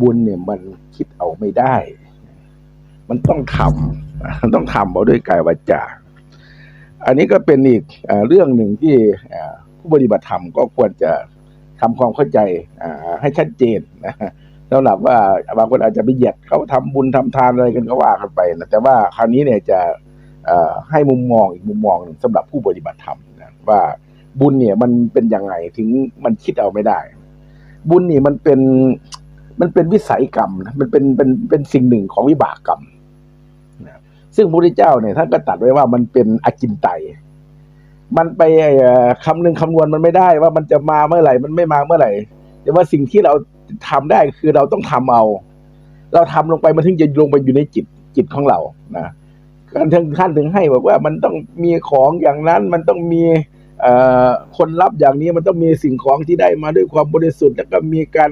บุญเนี่ยมันคิดเอาไม่ได้ มันต้องทำมันต้องทำเอาด้วยกายวาจา อันนี้ก็เป็นอีกเรื่องหนึ่งที่ผู้ปฏิบัติธรรมก็ควรจะทำความเข้าใจให้ชัดเจนนะสำหรับว่าบางคนอาจจะไปเหยียดเขาทำบุญทำทานอะไรกันก็ว่ากันไปนะแต่ว่าคราวนี้เนี่ยจะให้มุมมองอีกมุมมองหนึ่งสำหรับผู้ปฏิบัติธรรมนะว่าบุญเนี่ยมันเป็นยังไงถึงมันคิดเอาไม่ได้ บุญนี่มันเป็น มันเป็นวิสัยกรรมนะมันเป็นเป็นเป็นสิ่งหนึ่งของวิบากกรรมนะซึ่งพระพุทธเจ้าเนี่ยท่านก็ตัดไว้ว่ามันเป็นอจินไตยมันไปคำนึงคำนวณมันไม่ได้ว่ามันจะมาเมื่อไหร่ มันไม่มาเมื่อไหร่ แต่ว่าสิ่งที่เราทำได้คือเราต้องทำเอา เราทำลงไปมันถึงจะลงไปอยู่ในจิตจิตของเรานะการถึงขั้นถึงให้บอกว่ามันต้องมีของอย่างนั้น มันต้องมีคนรับอย่างนี้มันต้องมีสิ่งของที่ได้มาด้วยความบริสุทธิ์แล้วก็มีการ